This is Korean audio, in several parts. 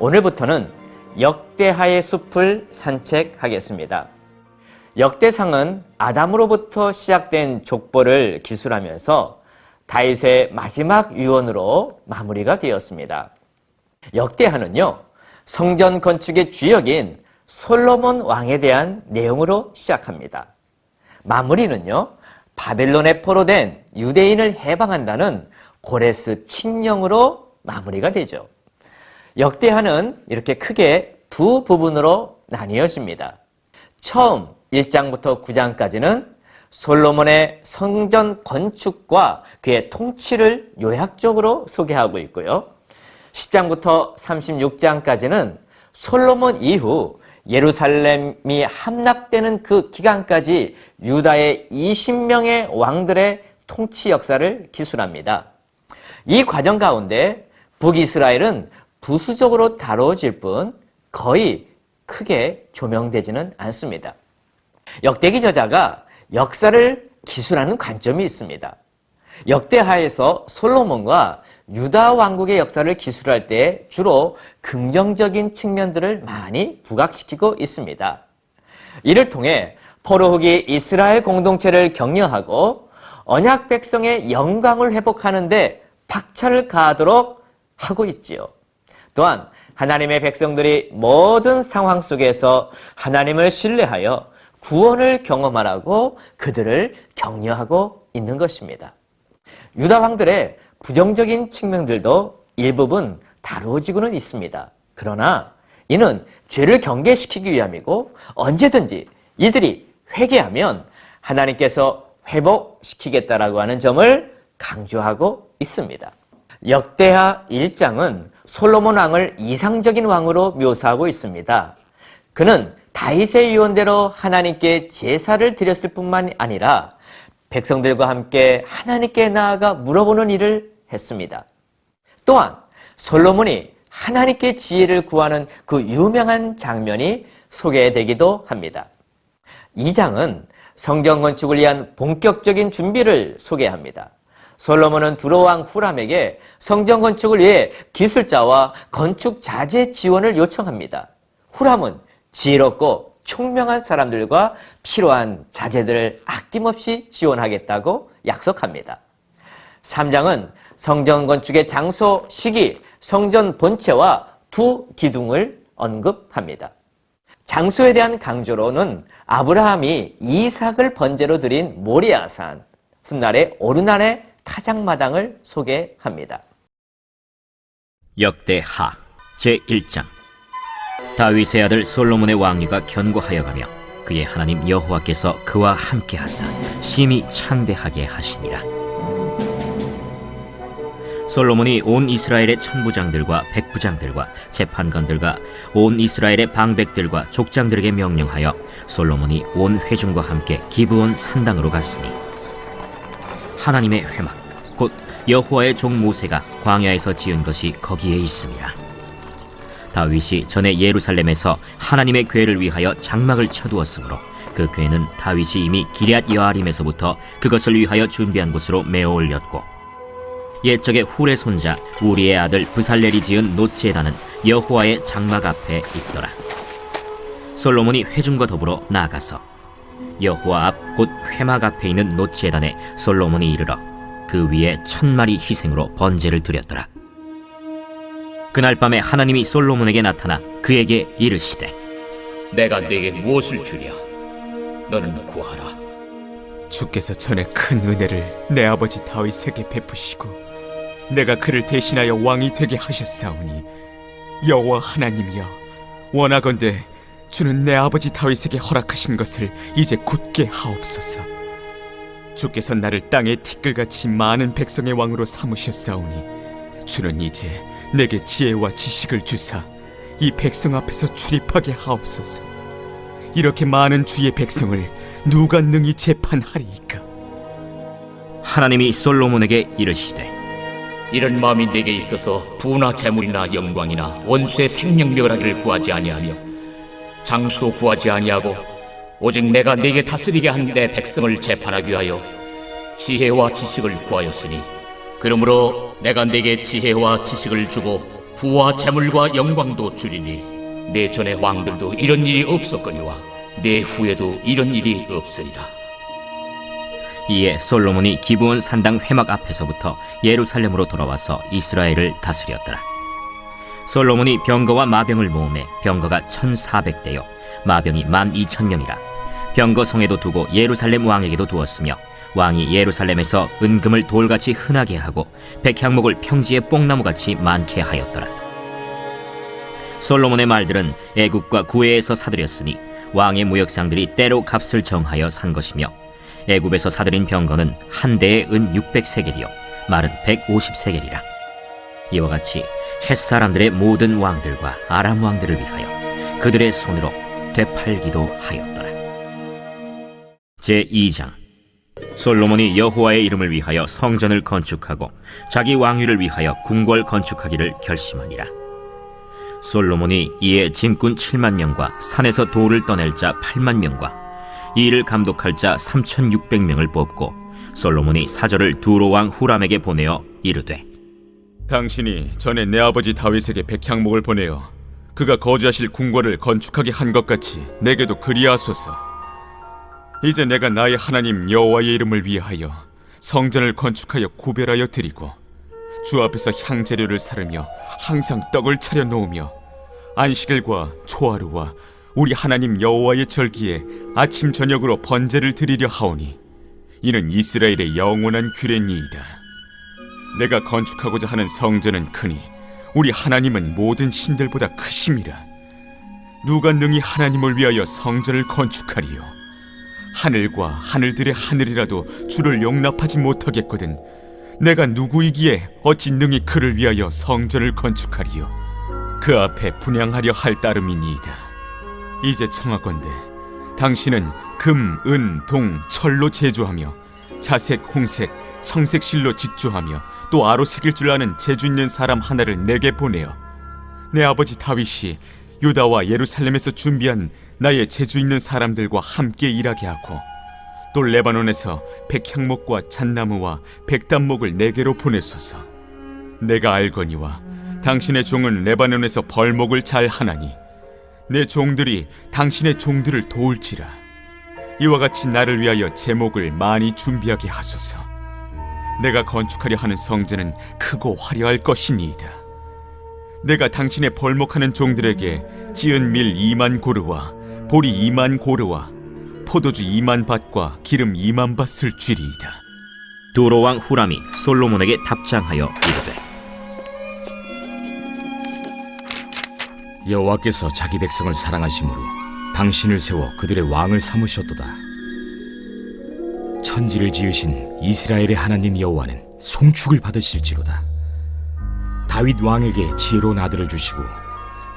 오늘부터는 역대하의 숲을 산책하겠습니다. 역대상은 아담으로부터 시작된 족보를 기술하면서 다윗의 마지막 유언으로 마무리가 되었습니다. 역대하는요, 성전 건축의 주역인 솔로몬 왕에 대한 내용으로 시작합니다. 마무리는요, 바벨론에 포로된 유대인을 해방한다는 고레스 칙령으로 마무리가 되죠. 역대하는 이렇게 크게 두 부분으로 나뉘어집니다. 처음 1장부터 9장까지는 솔로몬의 성전 건축과 그의 통치를 요약적으로 소개하고 있고요. 10장부터 36장까지는 솔로몬 이후 예루살렘이 함락되는 그 기간까지 유다의 20명의 왕들의 통치 역사를 기술합니다. 이 과정 가운데 북이스라엘은 부수적으로 다뤄질 뿐 거의 크게 조명되지는 않습니다. 역대기 저자가 역사를 기술하는 관점이 있습니다. 역대하에서 솔로몬과 유다 왕국의 역사를 기술할 때 주로 긍정적인 측면들을 많이 부각시키고 있습니다. 이를 통해 포로 후기 이스라엘 공동체를 격려하고 언약 백성의 영광을 회복하는데 박차를 가하도록 하고 있지요. 또한 하나님의 백성들이 모든 상황 속에서 하나님을 신뢰하여 구원을 경험하라고 그들을 격려하고 있는 것입니다. 유다 왕들의 부정적인 측면들도 일부분 다루어지고는 있습니다. 그러나 이는 죄를 경계시키기 위함이고 언제든지 이들이 회개하면 하나님께서 회복시키겠다라고 하는 점을 강조하고 있습니다. 역대하 1장은 솔로몬 왕을 이상적인 왕으로 묘사하고 있습니다. 그는 다윗의 유언대로 하나님께 제사를 드렸을 뿐만 아니라 백성들과 함께 하나님께 나아가 물어보는 일을 했습니다. 또한 솔로몬이 하나님께 지혜를 구하는 그 유명한 장면이 소개되기도 합니다. 이 장은 성경 건축을 위한 본격적인 준비를 소개합니다. 솔로몬은 두로왕 후람에게 성전 건축을 위해 기술자와 건축 자재 지원을 요청합니다. 후람은 지혜롭고 총명한 사람들과 필요한 자재들을 아낌없이 지원하겠다고 약속합니다. 3장은 성전 건축의 장소, 시기, 성전 본체와 두 기둥을 언급합니다. 장소에 대한 강조로는 아브라함이 이삭을 번제로 드린 모리아산, 훗날의 오르난의 타작마당을 소개합니다. 역대하 제1장 다윗의 아들 솔로몬의 왕위가 견고하여 가며 그의 하나님 여호와께서 그와 함께 하사 심히 창대하게 하시니라 솔로몬이 온 이스라엘의 천부장들과 백부장들과 재판관들과 온 이스라엘의 방백들과 족장들에게 명령하여 솔로몬이 온 회중과 함께 기브온 산당으로 갔으니 하나님의 회막 곧 여호와의 종 모세가 광야에서 지은 것이 거기에 있습니다. 다윗이 전에 예루살렘에서 하나님의 궤를 위하여 장막을 쳐두었으므로 그 궤는 다윗이 이미 기럇 여아림에서부터 그것을 위하여 준비한 곳으로 메어 올렸고 옛적의 훌의 손자 우리의 아들 부살렐이 지은 노제단은 여호와의 장막 앞에 있더라. 솔로몬이 회중과 더불어 나아가서 여호와 앞 곧 회막 앞에 있는 노제단에 솔로몬이 이르러 그 위에 천 마리 희생으로 번제를 드렸더라. 그날 밤에 하나님이 솔로몬에게 나타나 그에게 이르시되 내가 네게 무엇을 주랴? 너는 구하라. 주께서 전에 큰 은혜를 내 아버지 다윗에게 베푸시고 내가 그를 대신하여 왕이 되게 하셨사오니 여호와 하나님이여 원하건대 주는 내 아버지 다윗에게 허락하신 것을 이제 굳게 하옵소서 주께서 나를 땅의 티끌같이 많은 백성의 왕으로 삼으셨사오니 주는 이제 내게 지혜와 지식을 주사 이 백성 앞에서 출입하게 하옵소서. 이렇게 많은 주의 백성을 누가 능히 재판하리이까? 하나님이 솔로몬에게 이르시되 이런 마음이 네게 있어서 부나 재물이나 영광이나 원수의 생명력을 하기를 구하지 아니하며 장수도 구하지 아니하고 오직 내가 네게 다스리게 한 내 백성을 재판하기 위하여 지혜와 지식을 구하였으니 그러므로 내가 네게 지혜와 지식을 주고 부와 재물과 영광도 주리니 내 전의 왕들도 이런 일이 없었거니와 내 후에도 이런 일이 없으리라. 이에 솔로몬이 기브온 산당 회막 앞에서부터 예루살렘으로 돌아와서 이스라엘을 다스렸더라. 솔로몬이 병거와 마병을 모음해 병거가 1,400대요 마병이 12,000명이라. 병거 성에도 두고 예루살렘 왕에게도 두었으며 왕이 예루살렘에서 은금을 돌같이 흔하게 하고 백향목을 평지에 뽕나무같이 많게 하였더라. 솔로몬의 말들은 애국과 구해에서 사들였으니 왕의 무역상들이 때로 값을 정하여 산 것이며 애굽에서 사들인 병거는 한 대에 은 600세겔이요 말은 150세겔이라 이와 같이 햇 사람들의 모든 왕들과 아람 왕들을 위하여 그들의 손으로 되팔기도 하였더라 제 2장 솔로몬이 여호와의 이름을 위하여 성전을 건축하고 자기 왕위를 위하여 궁궐 건축하기를 결심하니라 솔로몬이 이에 짐꾼 7만 명과 산에서 돌을 떠낼 자 8만 명과 이 일을 감독할 자 3,600명을 뽑고 솔로몬이 사절을 두로 왕 후람에게 보내어 이르되 당신이 전에 내 아버지 다윗에게 백향목을 보내어 그가 거주하실 궁궐을 건축하게 한 것 같이 내게도 그리하소서. 이제 내가 나의 하나님 여호와의 이름을 위하여 성전을 건축하여 구별하여 드리고 주 앞에서 향재료를 사르며 항상 떡을 차려 놓으며 안식일과 초하루와 우리 하나님 여호와의 절기에 아침 저녁으로 번제를 드리려 하오니 이는 이스라엘의 영원한 규례니이다. 내가 건축하고자 하는 성전은 크니 우리 하나님은 모든 신들보다 크심이라. 누가 능히 하나님을 위하여 성전을 건축하리요? 하늘과 하늘들의 하늘이라도 주를 용납하지 못하겠거든. 내가 누구이기에 어찌 능히 그를 위하여 성전을 건축하리요? 그 앞에 분양하려 할 따름이니이다. 이제 청하건대 당신은 금, 은, 동, 철로 제조하며 자색, 홍색, 청색 실로 직조하며 또 아로 새길 줄 아는 재주 있는 사람 하나를 내게 보내어 내 아버지 다윗이 유다와 예루살렘에서 준비한 나의 재주 있는 사람들과 함께 일하게 하고 또 레바논에서 백향목과 잣나무와 백단목을 내게로 보내소서. 내가 알거니와 당신의 종은 레바논에서 벌목을 잘 하나니 내 종들이 당신의 종들을 도울지라. 이와 같이 나를 위하여 제목을 많이 준비하게 하소서. 내가 건축하려 하는 성전은 크고 화려할 것이니이다 내가 당신의 벌목하는 종들에게 찌은 밀 2만 고르와 보리 2만 고르와 포도주 2만 밭과 기름 2만 밭을 주리이다 두로 왕 후람이 솔로몬에게 답장하여 이르되 여호와께서 자기 백성을 사랑하심으로 당신을 세워 그들의 왕을 삼으셨도다. 천지를 지으신 이스라엘의 하나님 여호와는 송축을 받으실지로다. 다윗 왕에게 지혜로운 아들을 주시고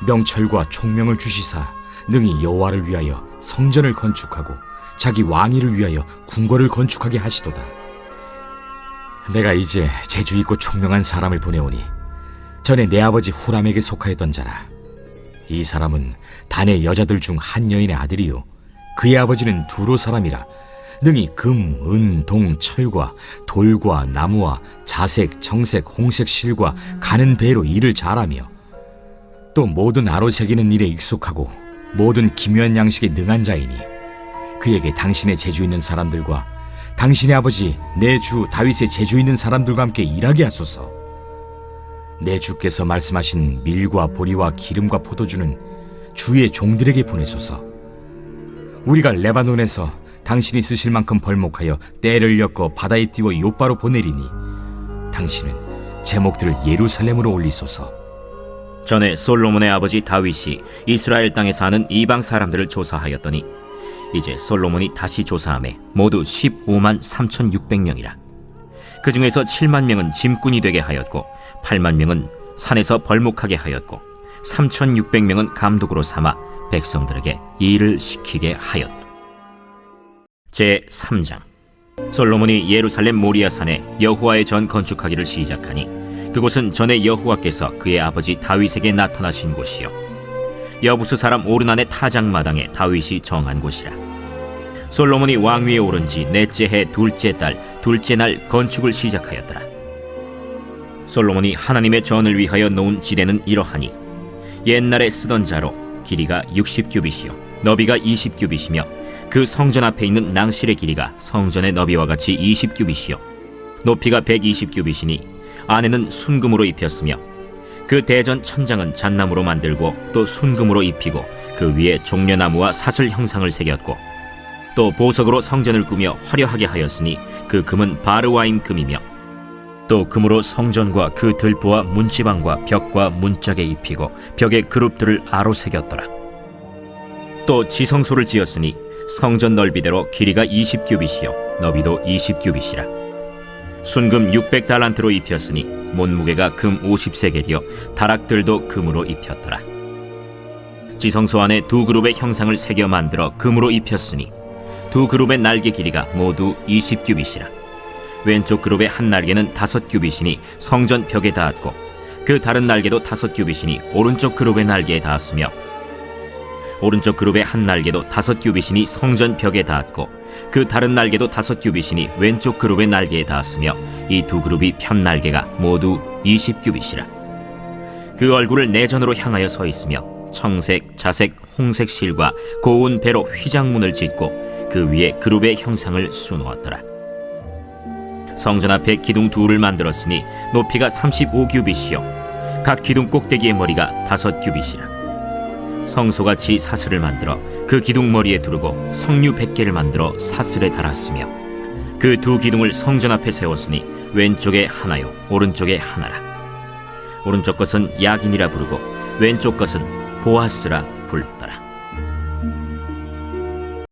명철과 총명을 주시사 능히 여호와를 위하여 성전을 건축하고 자기 왕위를 위하여 궁궐을 건축하게 하시도다. 내가 이제 재주 있고 총명한 사람을 보내오니 전에 내 아버지 후람에게 속하였던 자라. 이 사람은 단의 여자들 중 한 여인의 아들이요 그의 아버지는 두로 사람이라 능히 금, 은, 동, 철과 돌과 나무와 자색, 정색, 홍색 실과 가는 배로 일을 잘하며 또 모든 아로 새기는 일에 익숙하고 모든 기묘한 양식에 능한 자이니 그에게 당신의 재주 있는 사람들과 당신의 아버지 내 주 다윗의 재주 있는 사람들과 함께 일하게 하소서. 내 주께서 말씀하신 밀과 보리와 기름과 포도주는 주의 종들에게 보내소서. 우리가 레바논에서 당신이 쓰실 만큼 벌목하여 때를 엮어 바다에 띄워 요바로 보내리니 당신은 제목들을 예루살렘으로 올리소서. 전에 솔로몬의 아버지 다윗이 이스라엘 땅에 사는 이방 사람들을 조사하였더니 이제 솔로몬이 다시 조사함에 모두 15만 3,600명이라. 그 중에서 7만 명은 짐꾼이 되게 하였고 8만 명은 산에서 벌목하게 하였고 3,600명은 감독으로 삼아 백성들에게 일을 시키게 하였다. 제 3장. 솔로몬이 예루살렘 모리아 산에 여호와의 전 건축하기를 시작하니 그곳은 전에 여호와께서 그의 아버지 다윗에게 나타나신 곳이요. 여부수 사람 오르난의 타작 마당에 다윗이 정한 곳이라. 솔로몬이 왕위에 오른 지 넷째 해 둘째 달 둘째 날 건축을 시작하였더라. 솔로몬이 하나님의 전을 위하여 놓은 지대는 이러하니 옛날에 쓰던 자로 길이가 60규빗이요 너비가 20규빗이며 그 성전 앞에 있는 낭실의 길이가 성전의 너비와 같이 20규빗이요 높이가 120규빗이니 안에는 순금으로 입혔으며 그 대전 천장은 잣나무로 만들고 또 순금으로 입히고 그 위에 종려나무와 사슬 형상을 새겼고 또 보석으로 성전을 꾸며 화려하게 하였으니 그 금은 바르와임 금이며 또 금으로 성전과 그 들보와 문지방과 벽과 문짝에 입히고 벽에 그룹들을 아로 새겼더라. 또 지성소를 지었으니 성전 넓이대로 길이가 20규빗이요 너비도 20규빗이라. 순금 600달란트로 입혔으니 몸무게가 금 50세겔이요 다락들도 금으로 입혔더라. 지성소 안에 두 그룹의 형상을 새겨 만들어 금으로 입혔으니 두 그룹의 날개 길이가 모두 20규빗이라. 왼쪽 그룹의 한 날개는 다섯 규빗이니 성전 벽에 닿았고 그 다른 날개도 다섯 규빗이니 오른쪽 그룹의 날개에 닿았으며 오른쪽 그룹의 한 날개도 다섯 규빗이니 성전 벽에 닿았고 그 다른 날개도 다섯 규빗이니 왼쪽 그룹의 날개에 닿았으며 이 두 그룹이 편 날개가 모두 이십 규빗이라. 그 얼굴을 내전으로 향하여 서 있으며 청색, 자색, 홍색 실과 고운 배로 휘장문을 짓고 그 위에 그룹의 형상을 수놓았더라. 성전 앞에 기둥 둘을 만들었으니 높이가 35규빗이요. 각 기둥 꼭대기의 머리가 다섯 규빗이라 성소같이 사슬을 만들어 그 기둥 머리에 두르고 성류 100개를 만들어 사슬에 달았으며 그 두 기둥을 성전 앞에 세웠으니 왼쪽에 하나요 오른쪽에 하나라. 오른쪽 것은 야긴이라 부르고 왼쪽 것은 보아스라